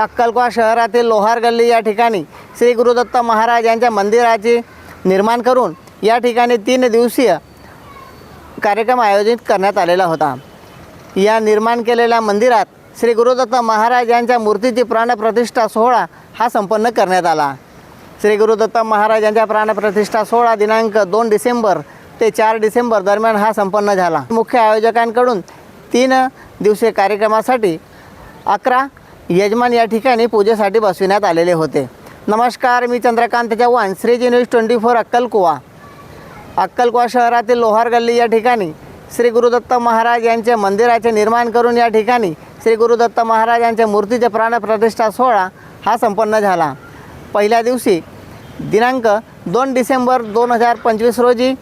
अक्कलकोवा शहरातील लोहार गल्ली या ठिकाणी श्री गुरुदत्त महाराज यांच्या मंदिराचे निर्माण करून या ठिकाणी तीन दिवसीय कार्यक्रम आयोजित करण्यात आलेला होता. या निर्माण केलेल्या मंदिरात श्री गुरुदत्त महाराज यांच्या मूर्तीची प्राणप्रतिष्ठा सोहळा हा संपन्न करण्यात आला. श्री गुरुदत्त महाराज यांच्या प्राणप्रतिष्ठा सोहळा दिनांक दोन डिसेंबर ते चार डिसेंबर दरम्यान हा संपन्न झाला. मुख्य आयोजकांकडून तीन दिवसीय कार्यक्रमासाठी अकरा यजमान या ठिकाणी पूजेसाठी बसविण्यात आलेले होते. नमस्कार मी Chandrakant Chavan Shriji news twenty four अक्कलकुवा. अक्कलकुवा शहरातील लोहार गल्ली या ठिकाणी श्री गुरुदत्त महाराज यांचे मंदिराचे निर्माण करून या ठिकाणी श्री गुरुदत्त महाराज यांच्या मूर्तीचे प्राणप्रतिष्ठा सोहळा हा संपन्न झाला. पहिल्या दिवशी दिनांक दोन डिसेंबर दोन हजार पंचवीस रोजी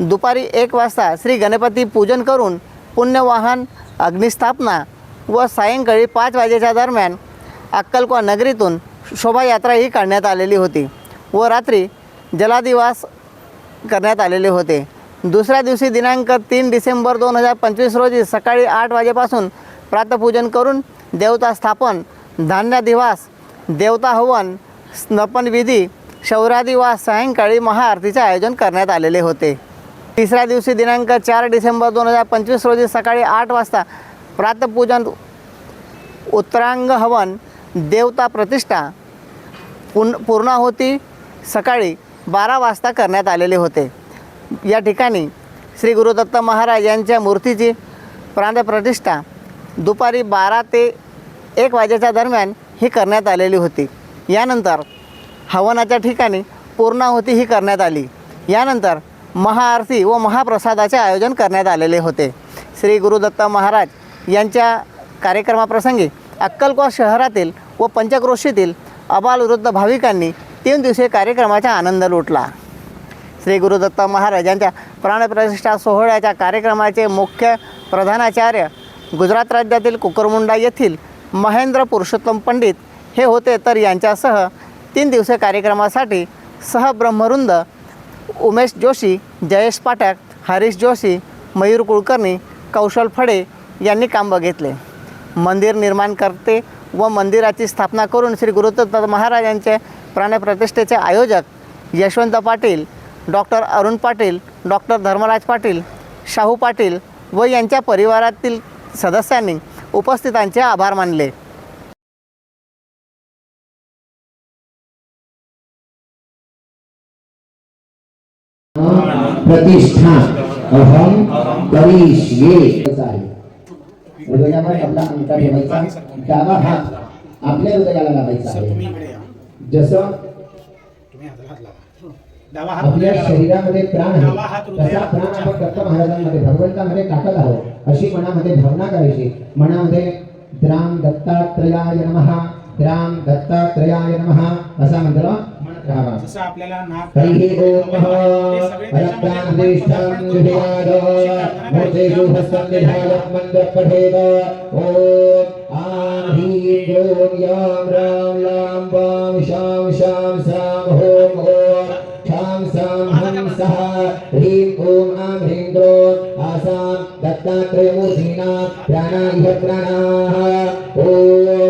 दुपारी एक वाजता श्री गणपती पूजन करून पुण्यवाहन अग्निस्थापना व सायंकाळी पाच वाजेच्या दरम्यान अक्कलकोवा नगरीतून शोभायात्राही काढण्यात आलेली होती व रात्री जलादिवास करण्यात आलेले होते. दुसऱ्या दिवशी दिनांक तीन डिसेंबर दोन हजार पंचवीस रोजी सकाळी आठ वाजेपासून प्रातपूजन करून देवता स्थापन धान्यादिवास देवता हवन स्नपनविधी शौर्यादिवास सायंकाळी महाआरतीचे आयोजन करण्यात आलेले होते. तिसऱ्या दिवशी दिनांक चार डिसेंबर दोन हजार पंचवीस रोजी सकाळी आठ वाजता प्रातपूजन उत्तरांग हवन देवता प्रतिष्ठा पुन पूर्णाहुती सकाळी बारा वाजता करण्यात आलेले होते. या ठिकाणी श्री गुरुदत्त महाराज यांच्या मूर्तीची प्राणप्रतिष्ठा दुपारी बारा ते एक वाजेच्या दरम्यान ही करण्यात आलेली होती. यानंतर हवनाच्या ठिकाणी पूर्णाहुती ही करण्यात आली. यानंतर महाआरती व महाप्रसादाचे आयोजन करण्यात आलेले होते. श्री गुरुदत्त महाराज यांच्या कार्यक्रमाप्रसंगी अक्कलकोट शहरातील व पंचक्रोशीतील अबालवृद्ध भाविकांनी तीन दिवसीय कार्यक्रमाचा आनंद लुटला. श्री गुरुदत्त महाराज यांच्या प्राणप्रतिष्ठा सोहळ्याच्या कार्यक्रमाचे मुख्य प्रधानाचार्य गुजरात राज्यातील कुकरमुंडा येथील महेंद्र पुरुषोत्तम पंडित हे होते. तर यांच्यासह तीन दिवसीय कार्यक्रमासाठी सहब्रह्मरुंद उमेश जोशी जयेश पाठक हरीश जोशी मयूर कुलकर्णी कौशल फडे यांनी काम बघितले. मंदिर निर्माण करते व मंदिराची स्थापना करून श्री गुरुदत्त महाराज यांचे प्राणप्रतिष्ठेचे आयोजक यशवंत पाटील डॉक्टर अरुण पाटील डॉक्टर धर्मराज पाटील शाहू पाटील व यांच्या परिवारातील सदस्यांनी उपस्थितांचे आभार मानले. प्रतिष्ठा अहम करिष्ये। हृदयावर आपला अंगठा ठेवायचा. डावा हात आपल्या हृदयाला लावायचा जसं आपल्या शरीरामध्ये प्राण आहे. तसा प्राण आपण दत्त महाराजांमध्ये भगवंतामध्ये टाकत आहोत. अशी मनामध्ये भावना करायची. मनामध्ये द्राम दत्तात्रयाय नमः द्राम दत्तात्रयाय नमः असा मंत्र जसं आपल्याला आसां दत्तात्रयमूर्तीनां प्राणा इह प्राणाः ॐ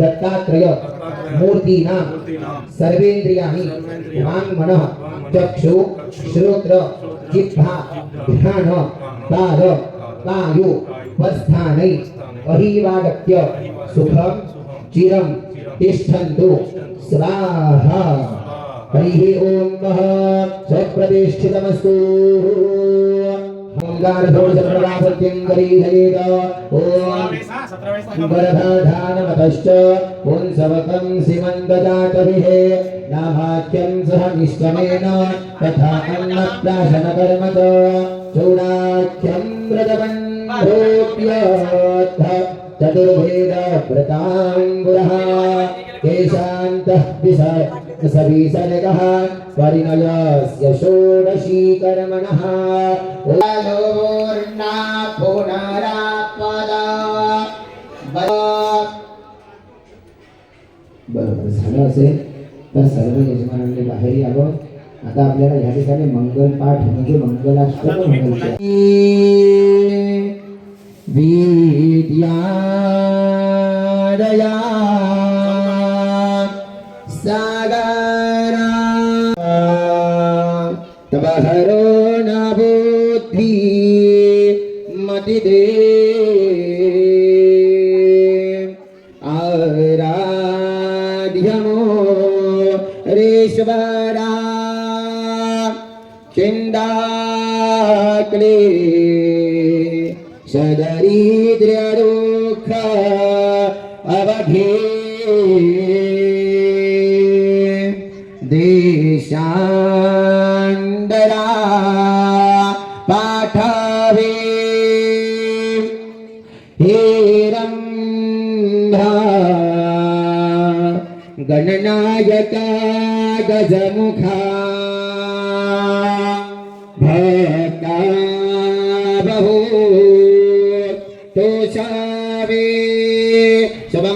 दत्तात्रय मूर्ती नाम सर्वेंद्रियाणि। वांग मनः। चक्षु। श्रोत्र। जिह्वा। ध्यान। पाद कायो वस्थानै अहिवागत्य। सुखं चिरं तिष्ठन्तु। स्वाहा। हरिः ओम नः स्वप्रतिष्ठितमस्तु। ओंकारघोषप्रभासत्यं गरीधयेत ॐ सतरा पुंसवकं सीमन्तजातभिः नाभाख्यं सह निष्कमेन तथा अन्नप्राशनकर्म च चूडाख्यं व्रतवन् चतुर्भेदव्रताङ्गुरः केशान्तः सविसर्गः परिणयस्य षोडशी कर्मणः ओर्णा पुनरापदा झालं असेल तर सर्व यजमानांनी बाहेर यावं. आता आपल्याला या ठिकाणी मंगल पाठ म्हणजे मंगलाष्टक म्हणायचे सदरिद्र्यरुख अवघे देशान्दरा पाठवे। हेरम्भा गणनायका गजमुखा। भय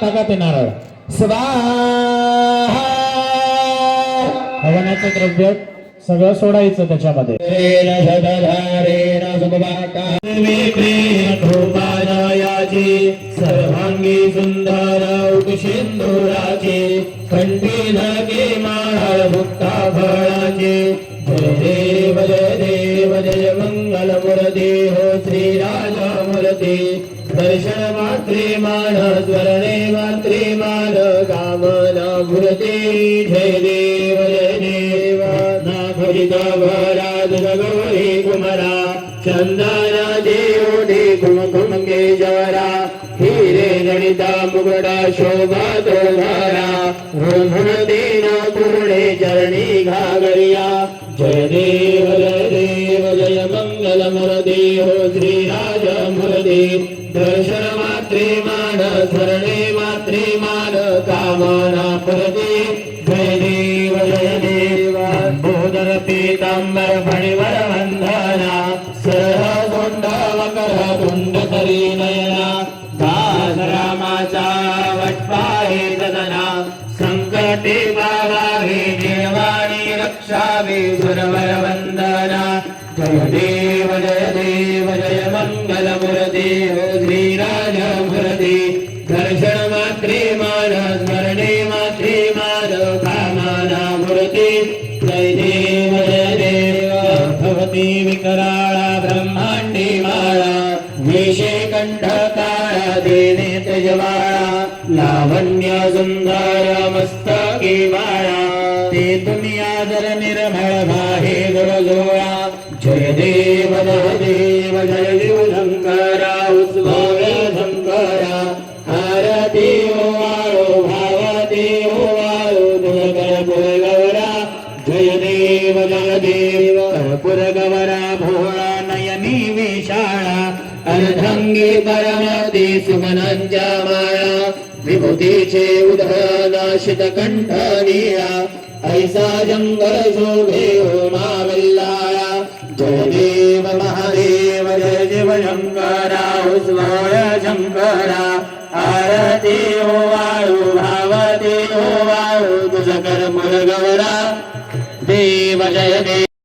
टाका ते नारळ स्वाहा हवनाचं द्रव्य सगळं सोडायचं त्याच्यामध्ये. सर्वांगी सुंदर उपसिंधुराचे कंठी धके माळ भुक्ता फळाचे मंगल मूर्ती हो श्रीराज दर्शन मात्रे मान स्मरणे मात्रे मान कामना मूर्ते. जय देव जय देव. नाभिता भराज गौरी कुमरा. चंदना देवडे के जरा हिरे गणिता मुगडा शोभा तोहारा रोहन देना पूर्णे चरणी घागरिया. कामना प्रदे जय देव जय देव बोधर पीतांबर फणिवर वंदना सरह गोंड वकर कुंड तरी नयना दास रामाचा वटपाहे ददना संकटे बाबाहे निर्वाणी रक्षावे सुरवर वंदना जय देव जय देव जय मंगल मुरदे यजमाना त्रिजवाळा लावण्य सुंदर मस्तकी बाळा ते तुम्ही आदर निर्मळ भाहे गुरजोळा जय देव जय देव जय देव शंकरा उद्भव शंकरा हर हो वारो भाव हो वारो दुर्गर गौरा जय देव जय देव कर्पूर गवरा भोळा नयनी विशाळा अर्धंगी परमती सुमनांच्या माळा विभूतीचे उदनाशित कंठ निळा ऐसा जंगल शोभे हो माविल्लाळा जय देव महादेव जय देव शंकरा उस्वाय शंकरा आरती हो वाळू भावते हो वाळू तुझ कर्म गौरा देव जय देव